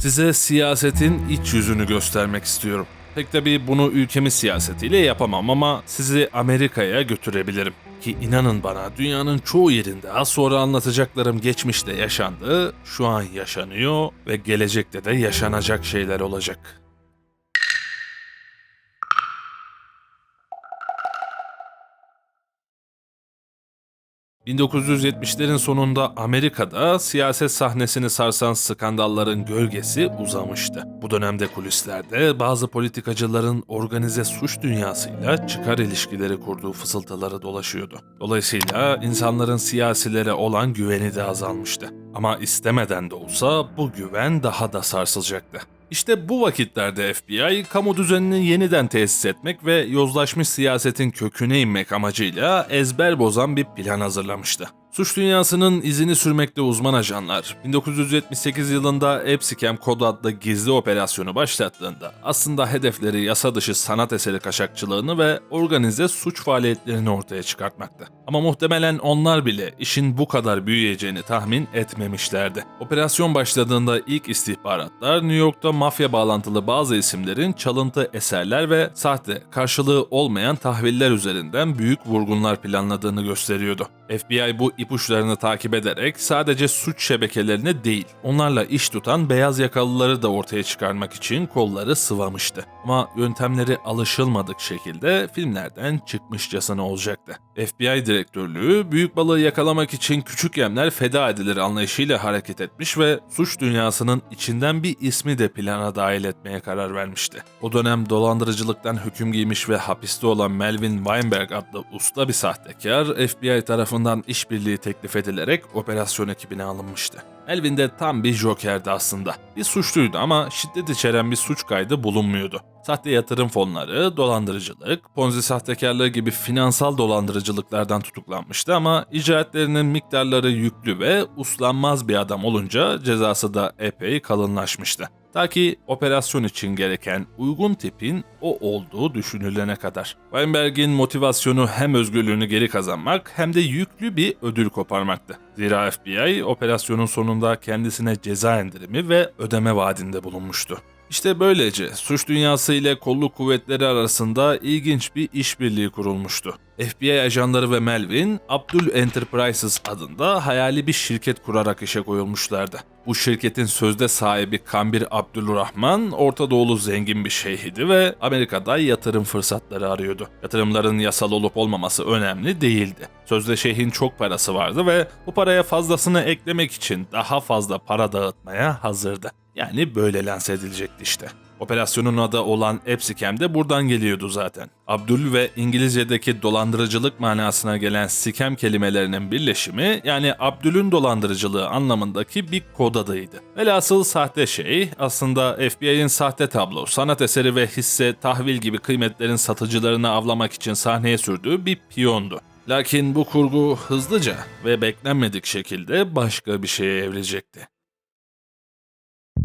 Size siyasetin iç yüzünü göstermek istiyorum. Pek tabii bunu ülkemiz siyasetiyle yapamam ama sizi Amerika'ya götürebilirim. Ki inanın bana dünyanın çoğu yerinde az sonra anlatacaklarım geçmişte yaşandı, şu an yaşanıyor ve gelecekte de yaşanacak şeyler olacak. ...1970'lerin sonunda Amerika'da siyaset sahnesini sarsan skandalların gölgesi uzamıştı. Bu dönemde kulislerde bazı politikacıların organize suç dünyasıyla çıkar ilişkileri kurduğu fısıltıları dolaşıyordu. Dolayısıyla insanların siyasilere olan güveni de azalmıştı. Ama istemeden de olsa bu güven daha da sarsılacaktı. İşte bu vakitlerde FBI, kamu düzenini yeniden tesis etmek ve yozlaşmış siyasetin köküne inmek amacıyla ezber bozan bir plan hazırlamıştı. Suç dünyasının izini sürmekte uzman ajanlar, 1978 yılında Epsicam Kod adlı gizli operasyonu başlattığında aslında hedefleri yasa dışı sanat eseri kaçakçılığını ve organize suç faaliyetlerini ortaya çıkartmaktı. Ama muhtemelen onlar bile işin bu kadar büyüyeceğini tahmin etmemişlerdi. Operasyon başladığında ilk istihbaratlar New York'ta mafya bağlantılı bazı isimlerin çalıntı eserler ve sahte, karşılığı olmayan tahviller üzerinden büyük vurgunlar planladığını gösteriyordu. FBI bu ipuçlarını takip ederek sadece suç şebekelerini değil, onlarla iş tutan beyaz yakalıları da ortaya çıkarmak için kolları sıvamıştı. Ama yöntemleri alışılmadık şekilde filmlerden çıkmışçasına olacaktı. FBI direktörlüğü büyük balığı yakalamak için küçük yemler feda edilir anlayışıyla hareket etmiş ve suç dünyasının içinden bir ismi de plana dahil etmeye karar vermişti. O dönem dolandırıcılıktan hüküm giymiş ve hapiste olan Melvin Weinberg adlı usta bir sahtekar FBI tarafından işbirliği teklif edilerek operasyon ekibine alınmıştı. Elvin de tam bir jokerdi aslında. Bir suçluydu ama şiddet içeren bir suç kaydı bulunmuyordu. Sahte yatırım fonları, dolandırıcılık, ponzi sahtekarlığı gibi finansal dolandırıcılıklardan tutuklanmıştı ama icraatlerinin miktarları yüklü ve uslanmaz bir adam olunca cezası da epey kalınlaşmıştı. Ta ki operasyon için gereken uygun tipin o olduğu düşünülene kadar. Weinberg'in motivasyonu hem özgürlüğünü geri kazanmak hem de yüklü bir ödül koparmaktı. Zira FBI operasyonun sonunda kendisine ceza indirimi ve ödeme vaadinde bulunmuştu. İşte böylece suç dünyası ile kolluk kuvvetleri arasında ilginç bir işbirliği kurulmuştu. FBI ajanları ve Melvin, Abdul Enterprises adında hayali bir şirket kurarak işe koyulmuşlardı. Bu şirketin sözde sahibi Kambir Abdülrahman, Orta Doğulu zengin bir şeyhidi ve Amerika'da yatırım fırsatları arıyordu. Yatırımların yasal olup olmaması önemli değildi. Sözde şeyhin çok parası vardı ve bu paraya fazlasını eklemek için daha fazla para dağıtmaya hazırdı. Yani böyle lanse edilecekti işte. Operasyonun adı olan Epsicam de buradan geliyordu zaten. Abdül ve İngilizce'deki dolandırıcılık manasına gelen sikem kelimelerinin birleşimi yani Abdül'ün dolandırıcılığı anlamındaki bir kod adıydı. Velhasıl sahte şey aslında FBI'nin sahte tablo, sanat eseri ve hisse, tahvil gibi kıymetlerin satıcılarını avlamak için sahneye sürdüğü bir piyondu. Lakin bu kurgu hızlıca ve beklenmedik şekilde başka bir şeye evrilecekti.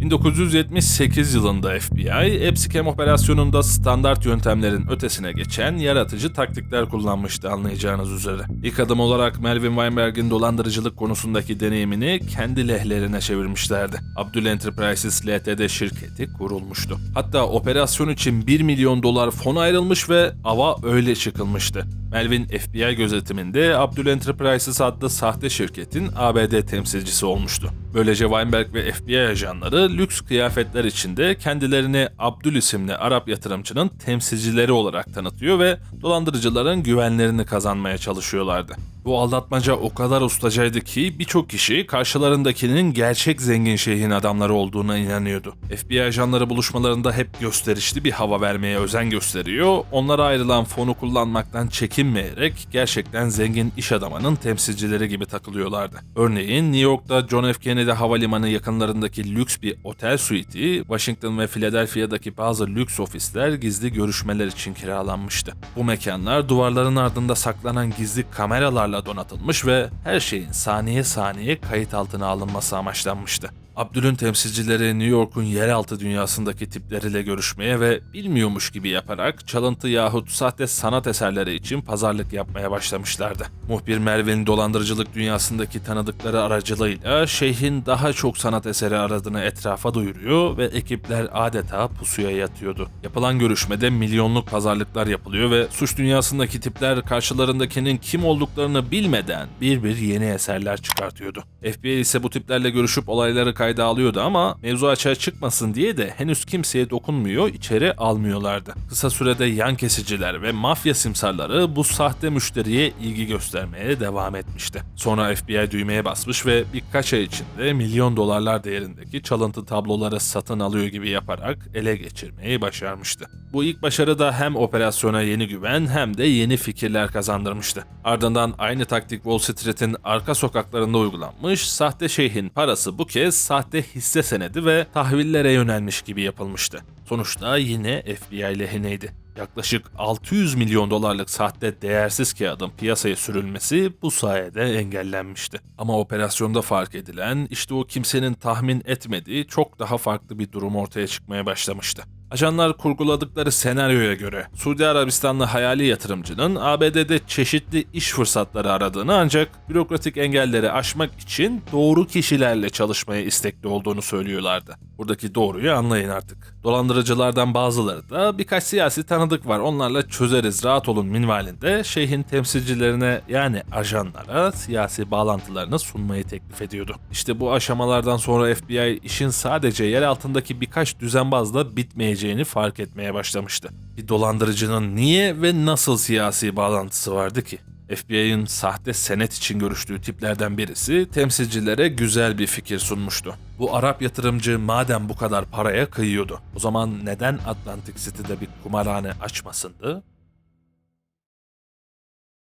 1978 yılında FBI, Epsicam operasyonunda standart yöntemlerin ötesine geçen yaratıcı taktikler kullanmıştı anlayacağınız üzere. İlk adım olarak Melvin Weinberg'in dolandırıcılık konusundaki deneyimini kendi lehlerine çevirmişlerdi. Abdul Enterprises Ltd şirketi kurulmuştu. Hatta operasyon için 1 milyon dolar fon ayrılmış ve ava öyle çıkılmıştı. Melvin FBI gözetiminde Abdul Enterprises adlı sahte şirketin ABD temsilcisi olmuştu. Böylece Weinberg ve FBI ajanları lüks kıyafetler içinde kendilerini Abdül isimli Arap yatırımcının temsilcileri olarak tanıtıyor ve dolandırıcıların güvenlerini kazanmaya çalışıyorlardı. Bu aldatmaca o kadar ustacaydı ki birçok kişi karşılarındakinin gerçek zengin şeyhin adamları olduğuna inanıyordu. FBI ajanları buluşmalarında hep gösterişli bir hava vermeye özen gösteriyor, onlara ayrılan fonu kullanmaktan çekinmeyerek gerçekten zengin iş adamının temsilcileri gibi takılıyorlardı. Örneğin New York'ta John F. Kennedy Havalimanı yakınlarındaki lüks bir otel suiti, Washington ve Philadelphia'daki bazı lüks ofisler gizli görüşmeler için kiralanmıştı. Bu mekanlar duvarların ardında saklanan gizli kameralarla donatılmış ve her şeyin saniye saniye kayıt altına alınması amaçlanmıştı. Abdül'ün temsilcileri New York'un yeraltı dünyasındaki tipleriyle görüşmeye ve bilmiyormuş gibi yaparak çalıntı yahut sahte sanat eserleri için pazarlık yapmaya başlamışlardı. Muhbir Merve'nin dolandırıcılık dünyasındaki tanıdıkları aracılığıyla şeyhin daha çok sanat eseri aradığını etrafa duyuruyor ve ekipler adeta pusuya yatıyordu. Yapılan görüşmede milyonluk pazarlıklar yapılıyor ve suç dünyasındaki tipler karşılarındakinin kim olduklarını bilmeden bir bir yeni eserler çıkartıyordu. FBI ise bu tiplerle görüşüp olayları kayda alıyordu ama mevzu açığa çıkmasın diye de henüz kimseye dokunmuyor, içeri almıyorlardı. Kısa sürede yan kesiciler ve mafya simsarları bu sahte müşteriye ilgi göstermeye devam etmişti. Sonra FBI düğmeye basmış ve birkaç ay içinde milyon dolarlar değerindeki çalıntı tabloları satın alıyor gibi yaparak ele geçirmeyi başarmıştı. Bu ilk başarı da hem operasyona yeni güven hem de yeni fikirler kazandırmıştı. Ardından aynı taktik Wall Street'in arka sokaklarında uygulanmış, sahte şeyhin parası bu kez sahte hisse senedi ve tahvillere yönelmiş gibi yapılmıştı. Sonuçta yine FBI lehineydi. Yaklaşık 600 milyon dolarlık sahte değersiz kağıdın piyasaya sürülmesi bu sayede engellenmişti. Ama operasyonda fark edilen işte o kimsenin tahmin etmediği çok daha farklı bir durum ortaya çıkmaya başlamıştı. Ajanlar kurguladıkları senaryoya göre Suudi Arabistanlı hayali yatırımcının ABD'de çeşitli iş fırsatları aradığını ancak bürokratik engelleri aşmak için doğru kişilerle çalışmaya istekli olduğunu söylüyorlardı. Buradaki doğruyu anlayın artık. Dolandırıcılardan bazıları da birkaç siyasi tanıdık var onlarla çözeriz rahat olun minvalinde şeyhin temsilcilerine yani ajanlara siyasi bağlantılarını sunmayı teklif ediyordu. İşte bu aşamalardan sonra FBI işin sadece yer altındaki birkaç düzenbazla bitmeyeceğini fark etmeye başlamıştı. Bir dolandırıcının niye ve nasıl siyasi bağlantısı vardı ki? FBI'ın sahte senet için görüştüğü tiplerden birisi temsilcilere güzel bir fikir sunmuştu. Bu Arap yatırımcı madem bu kadar paraya kıyıyordu, o zaman neden Atlantic City'de bir kumarhane açmasındı?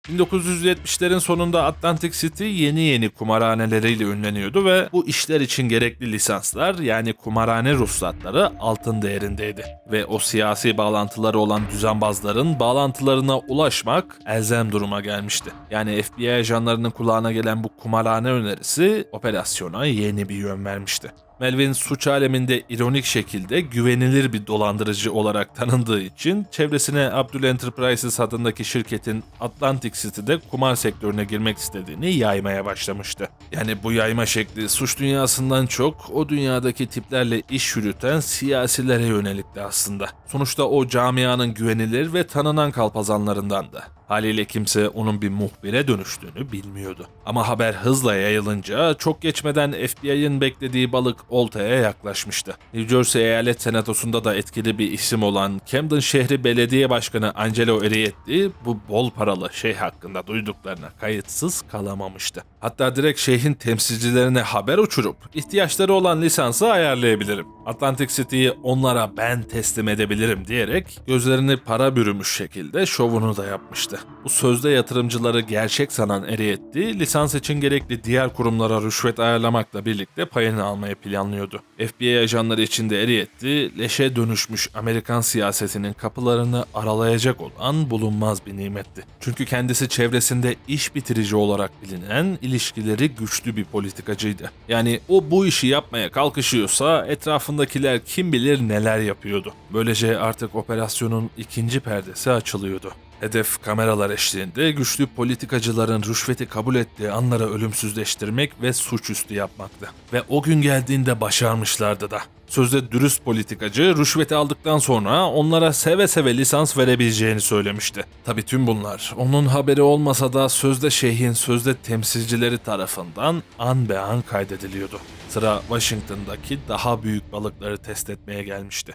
1970'lerin sonunda Atlantic City yeni yeni kumarhaneleriyle ünleniyordu ve bu işler için gerekli lisanslar yani kumarhane ruhsatları altın değerindeydi. Ve o siyasi bağlantıları olan düzenbazların bağlantılarına ulaşmak elzem duruma gelmişti. Yani FBI ajanlarının kulağına gelen bu kumarhane önerisi operasyona yeni bir yön vermişti. Melvin suç aleminde ironik şekilde güvenilir bir dolandırıcı olarak tanındığı için çevresine Abdul Enterprises adındaki şirketin Atlantic City'de kumar sektörüne girmek istediğini yaymaya başlamıştı. Yani bu yayma şekli suç dünyasından çok o dünyadaki tiplerle iş yürüten siyasilere yönelikti aslında. Sonuçta o camianın güvenilir ve tanınan kalpazanlarındandı. Haliyle kimse onun bir muhbire dönüştüğünü bilmiyordu. Ama haber hızla yayılınca çok geçmeden FBI'ın beklediği balık oltaya yaklaşmıştı. New Jersey Eyalet Senatosu'nda da etkili bir isim olan Camden şehri belediye başkanı Angelo Erietti bu bol paralı şeyh hakkında duyduklarına kayıtsız kalamamıştı. Hatta direkt şeyhin temsilcilerine haber uçurup ihtiyaçları olan lisansı ayarlayabilirim. Atlantic City'yi onlara ben teslim edebilirim diyerek gözlerini para bürümüş şekilde şovunu da yapmıştı. Bu sözde yatırımcıları gerçek sanan Erietti, lisans için gerekli diğer kurumlara rüşvet ayarlamakla birlikte payını almayı planlıyordu. FBI ajanları için de Erietti, leşe dönüşmüş Amerikan siyasetinin kapılarını aralayacak olan bulunmaz bir nimetti. Çünkü kendisi çevresinde iş bitirici olarak bilinen, ilişkileri güçlü bir politikacıydı. Yani o bu işi yapmaya kalkışıyorsa etrafındakiler kim bilir neler yapıyordu. Böylece artık operasyonun ikinci perdesi açılıyordu. Hedef kameralar eşliğinde güçlü politikacıların rüşveti kabul ettiği anları ölümsüzleştirmek ve suçüstü yapmaktı. Ve o gün geldiğinde başarmışlardı da. Sözde dürüst politikacı rüşveti aldıktan sonra onlara seve seve lisans verebileceğini söylemişti. Tabi tüm bunlar onun haberi olmasa da sözde şeyhin sözde temsilcileri tarafından an be an kaydediliyordu. Sıra Washington'daki daha büyük balıkları test etmeye gelmişti.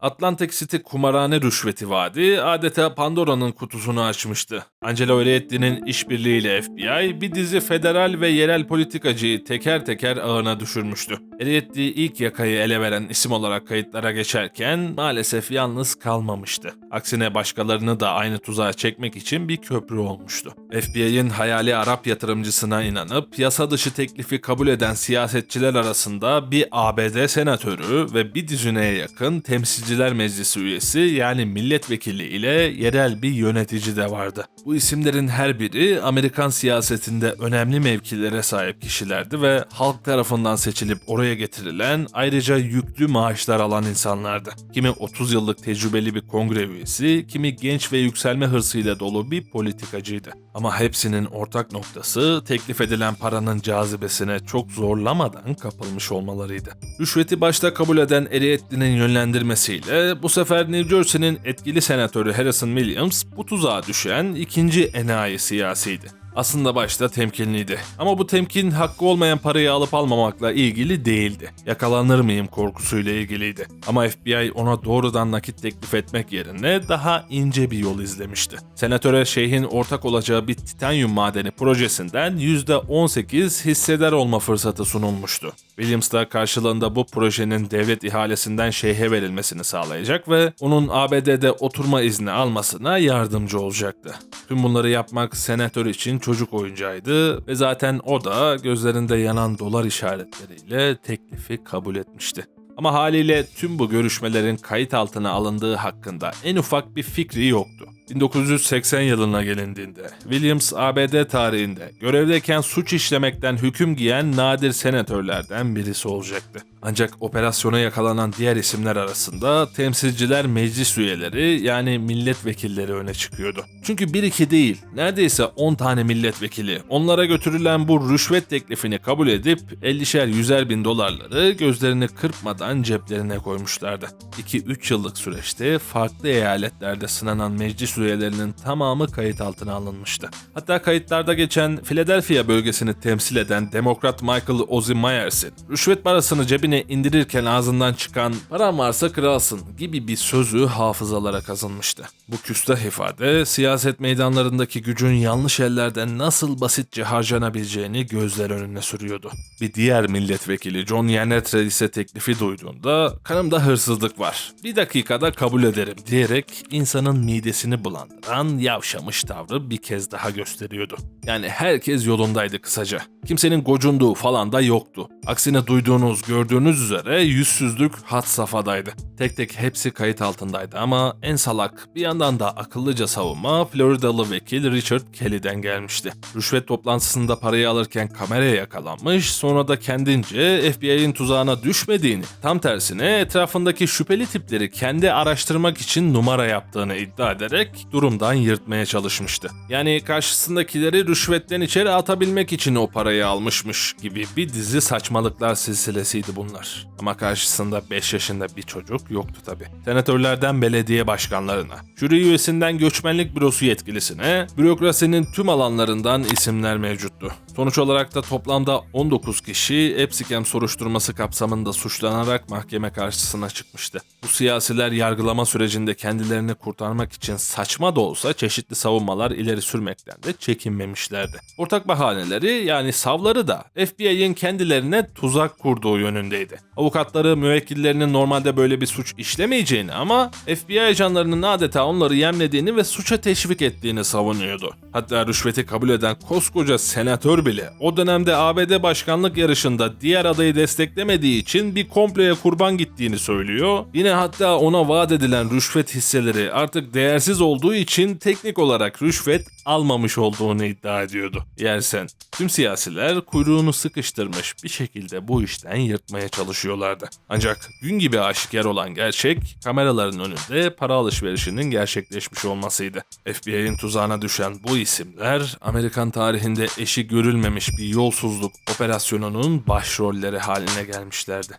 Atlantic City kumarhane rüşveti vaadi adeta Pandora'nın kutusunu açmıştı. Angelo Erietti'nin işbirliğiyle FBI bir dizi federal ve yerel politikacıyı teker teker ağına düşürmüştü. Erietti ilk yakayı ele veren isim olarak kayıtlara geçerken maalesef yalnız kalmamıştı. Aksine başkalarını da aynı tuzağa çekmek için bir köprü olmuştu. FBI'ın hayali Arap yatırımcısına inanıp yasa dışı teklifi kabul eden siyasetçiler arasında bir ABD senatörü ve bir düzineye yakın temsilci Temsilciler Meclisi üyesi yani milletvekili ile yerel bir yönetici de vardı. Bu isimlerin her biri Amerikan siyasetinde önemli mevkilere sahip kişilerdi ve halk tarafından seçilip oraya getirilen ayrıca yüklü maaşlar alan insanlardı. Kimi 30 yıllık tecrübeli bir kongre üyesi, kimi genç ve yükselme hırsıyla dolu bir politikacıydı. Ama hepsinin ortak noktası teklif edilen paranın cazibesine çok zorlamadan kapılmış olmalarıydı. Rüşveti başta kabul eden Erietti'nin yönlendirmesiyle bu sefer New Jersey'nin etkili senatörü Harrison Williams bu tuzağa düşen ikinci enayi siyasiydi. Aslında başta temkinliydi. Ama bu temkin hakkı olmayan parayı alıp almamakla ilgili değildi. Yakalanır mıyım korkusuyla ilgiliydi. Ama FBI ona doğrudan nakit teklif etmek yerine daha ince bir yol izlemişti. Senatöre şeyhin ortak olacağı bir titanyum madeni projesinden %18 hissedar olma fırsatı sunulmuştu. Williams da karşılığında bu projenin devlet ihalesinden şeyhe verilmesini sağlayacak ve onun ABD'de oturma izni almasına yardımcı olacaktı. Tüm bunları yapmak senatör için çocuk oyuncağıydı ve zaten o da gözlerinde yanan dolar işaretleriyle teklifi kabul etmişti. Ama haliyle tüm bu görüşmelerin kayıt altına alındığı hakkında en ufak bir fikri yoktu. 1980 yılına gelindiğinde Williams ABD tarihinde görevdeyken suç işlemekten hüküm giyen nadir senatörlerden birisi olacaktı. Ancak operasyona yakalanan diğer isimler arasında temsilciler meclis üyeleri yani milletvekilleri öne çıkıyordu. Çünkü 1-2 değil neredeyse 10 tane milletvekili onlara götürülen bu rüşvet teklifini kabul edip 50'şer 100'er bin dolarları gözlerini kırpmadan ceplerine koymuşlardı. 2-3 yıllık süreçte farklı eyaletlerde sınanan meclis üyelerinin tamamı kayıt altına alınmıştı. Hatta kayıtlarda geçen Philadelphia bölgesini temsil eden Demokrat Michael Ozzy Myers'in rüşvet parasını cebine indirirken ağzından çıkan paran varsa kralsın gibi bir sözü hafızalara kazınmıştı. Bu küstah ifade siyaset meydanlarındaki gücün yanlış ellerden nasıl basitçe harcanabileceğini gözler önüne sürüyordu. Bir diğer milletvekili John Yannetre ise teklifi duyduğunda kanımda hırsızlık var. Bir dakikada kabul ederim diyerek insanın midesini bulandıran yavşamış tavrı bir kez daha gösteriyordu. Yani herkes yolundaydı kısaca. Kimsenin gocunduğu falan da yoktu. Aksine duyduğunuz, gördüğünüz üzere yüzsüzlük hat safhadaydı. Tek tek hepsi kayıt altındaydı ama en salak bir yandan da akıllıca savunma Floridalı vekil Richard Kelly'den gelmişti. Rüşvet toplantısında parayı alırken kameraya yakalanmış sonra da kendince FBI'nin tuzağına düşmediğini tam tersine etrafındaki şüpheli tipleri kendi araştırmak için numara yaptığını iddia ederek durumdan yırtmaya çalışmıştı. Yani karşısındakileri rüşvetten içeri atabilmek için o parayı almışmış gibi bir dizi saçmalıklar silsilesiydi bunlar. Ama karşısında 5 yaşında bir çocuk yoktu tabi. Senatörlerden belediye başkanlarına, jüri üyesinden göçmenlik bürosu yetkilisine, bürokrasinin tüm alanlarından isimler mevcuttu. Sonuç olarak da toplamda 19 kişi Epsikem soruşturması kapsamında suçlanarak mahkeme karşısına çıkmıştı. Bu siyasiler yargılama sürecinde kendilerini kurtarmak için saçma da olsa çeşitli savunmalar ileri sürmekten de çekinmemişlerdi. Ortak bahaneleri yani savları da FBI'nin kendilerine tuzak kurduğu yönündeydi. Avukatları müvekkillerinin normalde böyle bir suç işlemeyeceğini ama FBI ajanlarının adeta onları yemlediğini ve suça teşvik ettiğini savunuyordu. Hatta rüşveti kabul eden koskoca senatör bile o dönemde ABD başkanlık yarışında diğer adayı desteklemediği için bir komploya kurban gittiğini söylüyor. Yine hatta ona vaat edilen rüşvet hisseleri artık değersiz olduğu için teknik olarak rüşvet almamış olduğunu iddia ediyordu. Yersen tüm siyasiler kuyruğunu sıkıştırmış bir şekilde bu işten yırtmaya çalışıyorlardı. Ancak gün gibi aşikar olan gerçek kameraların önünde para alışverişinin gerçekleşmiş olmasıydı. FBI'nin tuzağına düşen bu isimler Amerikan tarihinde eşi görülmemiş bir yolsuzluk operasyonunun başrolleri haline gelmişlerdi.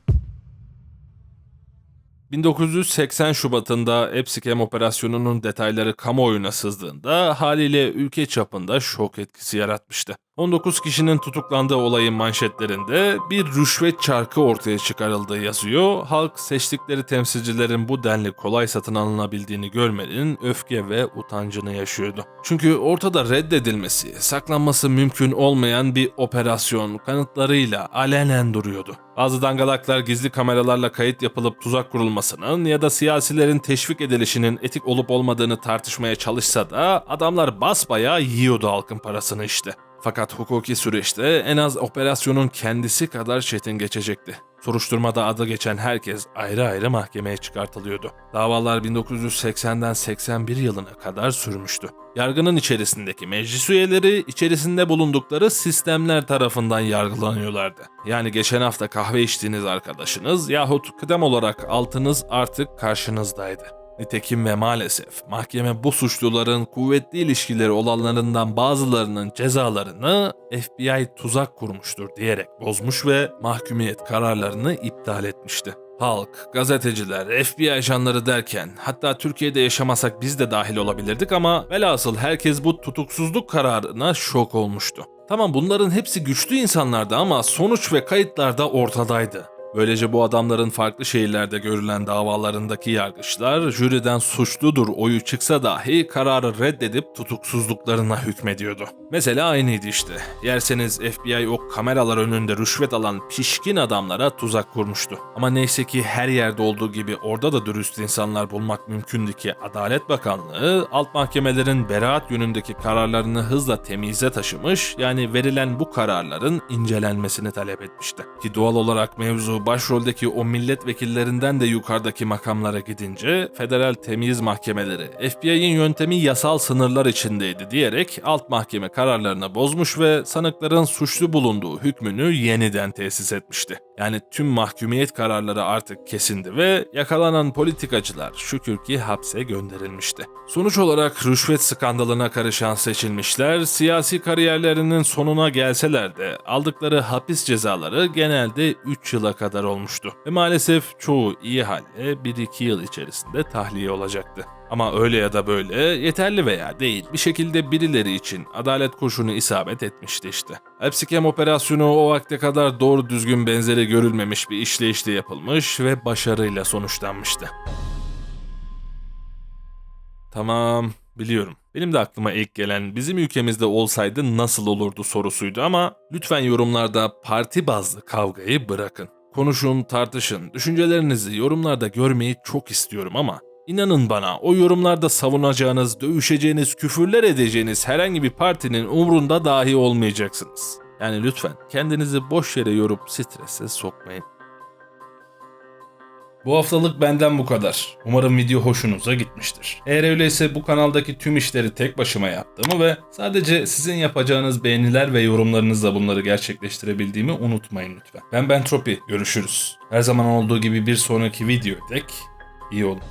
1980 Şubat'ında Epsikem operasyonunun detayları kamuoyuna sızdığında haliyle ülke çapında şok etkisi yaratmıştı. 19 kişinin tutuklandığı olayın manşetlerinde bir rüşvet çarkı ortaya çıkarıldığı yazıyor. Halk seçtikleri temsilcilerin bu denli kolay satın alınabildiğini görmenin öfke ve utancını yaşıyordu. Çünkü ortada reddedilmesi, saklanması mümkün olmayan bir operasyon kanıtlarıyla alenen duruyordu. Bazı dangalaklar gizli kameralarla kayıt yapılıp tuzak kurulmasının ya da siyasilerin teşvik edilişinin etik olup olmadığını tartışmaya çalışsa da adamlar basbayağı yiyordu halkın parasını işte. Fakat hukuki süreçte en az operasyonun kendisi kadar çetin geçecekti. Soruşturmada adı geçen herkes ayrı ayrı mahkemeye çıkartılıyordu. Davalar 1980'den 81 yılına kadar sürmüştü. Yargının içerisindeki meclis üyeleri içerisinde bulundukları sistemler tarafından yargılanıyorlardı. Yani geçen hafta kahve içtiğiniz arkadaşınız yahut kıdem olarak altınız artık karşınızdaydı. Nitekim ve maalesef mahkeme bu suçluların kuvvetli ilişkileri olanlarından bazılarının cezalarını FBI tuzak kurmuştur diyerek bozmuş ve mahkumiyet kararlarını iptal etmişti. Halk, gazeteciler, FBI ajanları derken hatta Türkiye'de yaşamasak biz de dahil olabilirdik ama velhasıl herkes bu tutuksuzluk kararına şok olmuştu. Tamam bunların hepsi güçlü insanlardı ama sonuç ve kayıtlar da ortadaydı. Böylece bu adamların farklı şehirlerde görülen davalarındaki yargıçlar jüriden suçludur oyu çıksa dahi kararı reddedip tutuksuzluklarına hükmediyordu. Mesela aynıydı işte. Yerseniz FBI o kameralar önünde rüşvet alan pişkin adamlara tuzak kurmuştu. Ama neyse ki her yerde olduğu gibi orada da dürüst insanlar bulmak mümkündü ki Adalet Bakanlığı alt mahkemelerin beraat yönündeki kararlarını hızla temize taşımış yani verilen bu kararların incelenmesini talep etmişti. Ki doğal olarak mevzu başroldeki o milletvekillerinden de yukarıdaki makamlara gidince federal temyiz mahkemeleri FBI'nin yöntemi yasal sınırlar içindeydi diyerek alt mahkeme kararlarını bozmuş ve sanıkların suçlu bulunduğu hükmünü yeniden tesis etmişti. Yani tüm mahkumiyet kararları artık kesindi ve yakalanan politikacılar şükür ki hapse gönderilmişti. Sonuç olarak rüşvet skandalına karışan seçilmişler siyasi kariyerlerinin sonuna gelseler de aldıkları hapis cezaları genelde 3 yıla kadar olmuştu. Ve maalesef çoğu iyi halle 1-2 yıl içerisinde tahliye olacaktı. Ama öyle ya da böyle yeterli veya değil bir şekilde birileri için adalet kurşunu isabet etmişti işte. Epsikem operasyonu o vakte kadar doğru düzgün benzeri görülmemiş bir işleyişle yapılmış ve başarıyla sonuçlanmıştı. Tamam, biliyorum. Benim de aklıma ilk gelen bizim ülkemizde olsaydı nasıl olurdu sorusuydu ama lütfen yorumlarda parti bazlı kavgayı bırakın. Konuşun, tartışın, düşüncelerinizi yorumlarda görmeyi çok istiyorum ama inanın bana o yorumlarda savunacağınız, dövüşeceğiniz, küfürler edeceğiniz herhangi bir partinin umrunda dahi olmayacaksınız. Yani lütfen kendinizi boş yere yorup strese sokmayın. Bu haftalık benden bu kadar. Umarım video hoşunuza gitmiştir. Eğer öyleyse bu kanaldaki tüm işleri tek başıma yaptığımı ve sadece sizin yapacağınız beğeniler ve yorumlarınızla bunları gerçekleştirebildiğimi unutmayın lütfen. Ben Bentropi. Görüşürüz. Her zaman olduğu gibi bir sonraki video dek iyi olun.